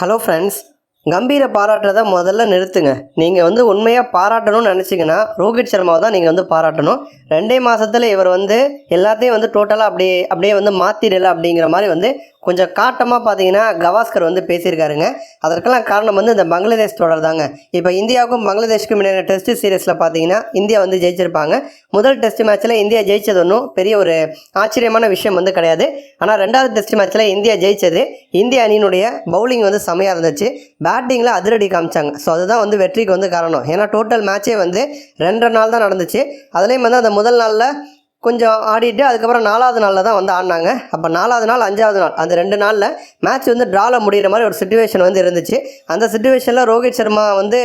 Hello friends கம்பீரை பாராட்டுறதை முதல்ல நிறுத்துங்க. நீங்கள் வந்து உண்மையாக பாராட்டணும்னு நினச்சிங்கன்னா ரோஹித் சர்மாவை தான் நீங்கள் வந்து பாராட்டணும். ரெண்டே மாதத்தில் இவர் வந்து எல்லாத்தையும் வந்து டோட்டலாக அப்படியே அப்படியே வந்து மாற்றிடல அப்படிங்கிற மாதிரி வந்து கொஞ்சம் காட்டமாக பார்த்தீங்கன்னா கவாஸ்கர் வந்து பேசியிருக்காருங்க. அதற்கெல்லாம் காரணம் வந்து இந்த பங்களாதேஷ் தொடர் தாங்க. இப்போ இந்தியாவுக்கும் பங்களாதேஷ்க்கும் இடையான டெஸ்ட் சீரீஸில் பார்த்தீங்கன்னா இந்தியா வந்து ஜெயிச்சிருப்பாங்க. முதல் டெஸ்ட் மேட்ச்சில் இந்தியா ஜெயிச்சது ஒன்றும் பெரிய ஒரு ஆச்சரியமான விஷயம் வந்து கிடையாது. ஆனால் ரெண்டாவது டெஸ்ட் மேட்ச்சில் இந்தியா ஜெயிச்சது இந்திய அணியினுடைய பவுலிங் வந்து செமையாக இருந்துச்சு. பேட்டிங்கில் அதிரடி காமிச்சாங்க. ஸோ அதுதான் வந்து வெற்றிக்கு வந்து காரணம். ஏன்னா டோட்டல் மேட்சே வந்து ரெண்டரை நாள் தான் நடந்துச்சு. அதுலேயும் வந்து அந்த முதல் நாளில் கொஞ்சம் ஆடிட்டு அதுக்கப்புறம் நாலாவது நாளில் தான் வந்து ஆடினாங்க. அப்போ நாலாவது நாள் அஞ்சாவது நாள் அந்த ரெண்டு நாளில் மேட்ச் வந்து ட்ராவில் முடிகிற மாதிரி ஒரு சுச்சுவேஷன் வந்து இருந்துச்சு. அந்த சுச்சுவேஷனில் ரோஹித் சர்மா வந்து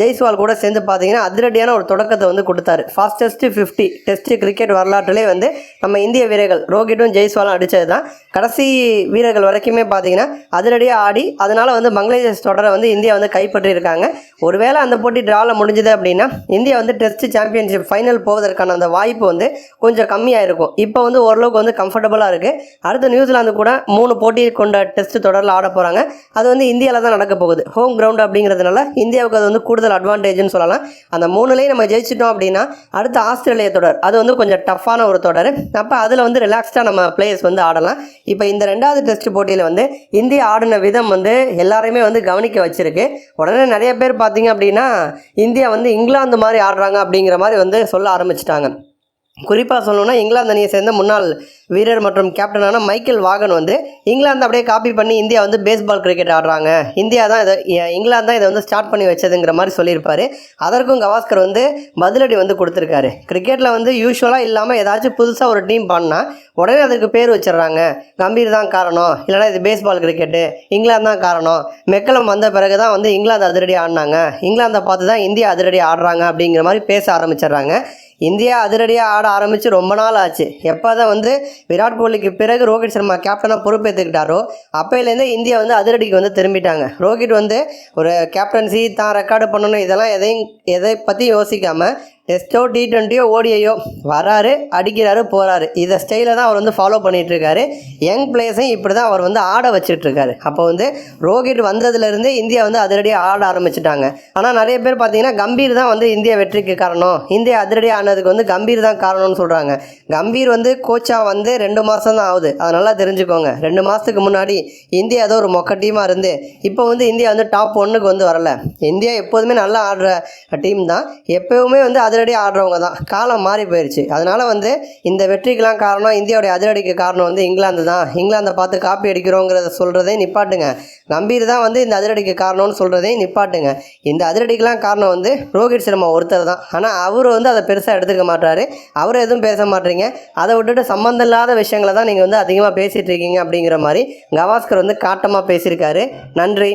ஜெய்ஸ்வால் கூட சேர்ந்து பார்த்தீங்கன்னா அதிரடியான ஒரு தொடக்கத்தை வந்து கொடுத்தாரு. ஃபாஸ்டஸ்ட் ஃபிஃப்டி டெஸ்ட் கிரிக்கெட் வரலாற்றிலே வந்து நம்ம இந்திய வீரர்கள் ரோஹிட்டும் ஜெய்ஸ்வாலும் அடித்தது தான். கடைசி வீரர்கள் வரைக்குமே பார்த்தீங்கன்னா அதிரடியாக ஆடி அதனால் வந்து பங்களாதேஷ் தொடரை வந்து இந்தியா வந்து கைப்பற்றியிருக்காங்க. ஒருவேளை அந்த போட்டி ட்ராவில் முடிஞ்சுது அப்படின்னா இந்தியா வந்து டெஸ்ட் சாம்பியன்ஷிப் ஃபைனல் போவதற்கான அந்த வாய்ப்பு வந்து கொஞ்சம் கம்மியாக இருக்கும் இப்போ வந்து ஓரளவுக்கு வந்து கம்ஃபர்டபுளாக இருக்குது அடுத்து நியூசிலாந்து கூட மூணு போட்டி கொண்ட டெஸ்ட் தொடரில் ஆட போகிறாங்க அது வந்து இந்தியாவில் தான் நடக்க போகுது. ஹோம் கிரவுண்ட் அப்படிங்கிறதுனால இந்தியாவுக்கு அது வந்து கூடுதல் அட்வான்டேஜ்னு சொல்லலாம். அந்த மூணுலேயும் நம்ம ஜெயிச்சிட்டோம் அப்படின்னா அடுத்து ஆஸ்திரேலிய தொடர். அது வந்து கொஞ்சம் டஃப்பான ஒரு தொடர். அப்போ அதில் வந்து ரிலாக்ஸ்டாக நம்ம பிளேயர்ஸ் வந்து ஆடலாம். இப்போ இந்த ரெண்டாவது டெஸ்ட் போட்டியில் வந்து இந்தியா ஆடின விதம் வந்து எல்லாரையுமே வந்து கவனிக்க வச்சிருக்கு. உடனே நிறைய பேர் பார்த்தீங்க அப்படின்னா இந்தியா வந்து இங்கிலாந்து மாதிரி ஆடுறாங்க அப்படிங்கிற மாதிரி வந்து சொல்ல ஆரம்பிச்சிட்டாங்க. குறிப்பாக சொல்லணும்னா இங்கிலாந்து அணியை சேர்ந்த முன்னாள் வீரர் மற்றும் கேப்டனான மைக்கேல் வாகன் வந்து இங்கிலாந்து அப்படியே காப்பி பண்ணி இந்தியா வந்து பேஸ்பால் கிரிக்கெட் ஆடுறாங்க. இந்தியா தான் இதை இங்கிலாந்து தான் இதை வந்து ஸ்டார்ட் பண்ணி வச்சதுங்கிற மாதிரி சொல்லியிருப்பாரு. அதற்கும் கவாஸ்கர் வந்து பதிலடி வந்து கொடுத்துருக்காரு. கிரிக்கெட்டில் வந்து யூஸ்வலாக இல்லாமல் ஏதாச்சும் புதுசாக ஒரு டீம் பண்ணால் உடனே அதுக்கு பேர் வச்சிடுறாங்க. கம்பீர் தான் காரணம். இல்லைனா இது பேஸ்பால் கிரிக்கெட்டு இங்கிலாந்து தான் காரணம். மெக்கலம் வந்த பிறகு தான் வந்து இங்கிலாந்து அதிரடி ஆடினாங்க. இங்கிலாந்தை பார்த்து தான் இந்தியா அதிரடி ஆடுறாங்க அப்படிங்கிற மாதிரி பேச ஆரம்பிச்சிடுறாங்க. இந்தியா அதிரடியாக ஆட ஆரம்பித்து ரொம்ப நாள் ஆச்சு. எப்போ தான் வந்து விராட் கோலிக்கு பிறகு ரோஹித் சர்மா கேப்டனாக பொறுப்பேற்றுக்கிட்டாரோ அப்போலேருந்தே இந்தியா வந்து அதிரடிக்கு வந்து திரும்பிட்டாங்க. ரோஹித் வந்து ஒரு கேப்டன்சி தான் ரெக்கார்டு பண்ணணும் இதெல்லாம் எதையும் எதை பற்றி யோசிக்காமல் டெஸ்ட்டோ டி ட்வெண்ட்டியோ ஓடிஐயோ வராரு அடிக்கிறாரு போகிறாரு இதை ஸ்டைலை தான் அவர் வந்து ஃபாலோ பண்ணிகிட்ருக்காரு யங் பிளேயர்ஸையும் இப்படி தான் அவர் வந்து ஆட வச்சுட்ருக்காரு அப்போ வந்து ரோஹித் வந்ததுலேருந்தே இந்தியா வந்து அதிரடியாக ஆட ஆரம்பிச்சிட்டாங்க. ஆனால் நிறைய பேர் பார்த்தீங்கன்னா கம்பீர் தான் வந்து இந்தியா வெற்றிக்கு காரணம். இந்தியா அதிரடி ஆனதுக்கு வந்து கம்பீர் தான் காரணம்னு சொல்கிறாங்க கம்பீர் வந்து கோச்சாக வந்து ரெண்டு மாதம் தான் ஆகுது. அதை நல்லா தெரிஞ்சுக்கோங்க. ரெண்டு மாதத்துக்கு முன்னாடி இந்தியா ஏதோ ஒரு மொக்க டீமாக இருந்து இப்போ வந்து இந்தியா வந்து டாப் ஒன்றுக்கு வந்து வரல. இந்தியா எப்போதுமே நல்லா ஆடுற டீம் தான். எப்போவுமே வந்து அதிரடி ஆடுறவங்க தான். காலம் மாறி போயிடுச்சு அதனால் வந்து இந்த வெற்றிக்கெலாம் காரணம் இந்தியாவுடைய அதிரடிக்கு காரணம் வந்து இங்கிலாந்து தான். இங்கிலாந்தை பார்த்து காப்பி அடிக்கிறோங்கிறத சொல்கிறதே நிப்பாட்டுங்க. நம்பீர் தான் வந்து இந்த அதிரடிக்கு காரணம்னு சொல்கிறதே நிப்பாட்டுங்க. இந்த அதிரடிக்கெலாம் காரணம் வந்து ரோஹித் சர்மா ஒருத்தர் தான். ஆனால் அவர் வந்து அதை பெருசாக எடுத்துக்க மாட்டாரு. அவர் எதுவும் பேச மாட்டீங்க. அதை விட்டுட்டு சம்மந்தம் இல்லாத விஷயங்களை தான் நீங்கள் வந்து அதிகமாக பேசிகிட்டு இருக்கீங்க அப்படிங்கிற மாதிரி கவாஸ்கர் வந்து காட்டமாக பேசியிருக்காரு. நன்றி.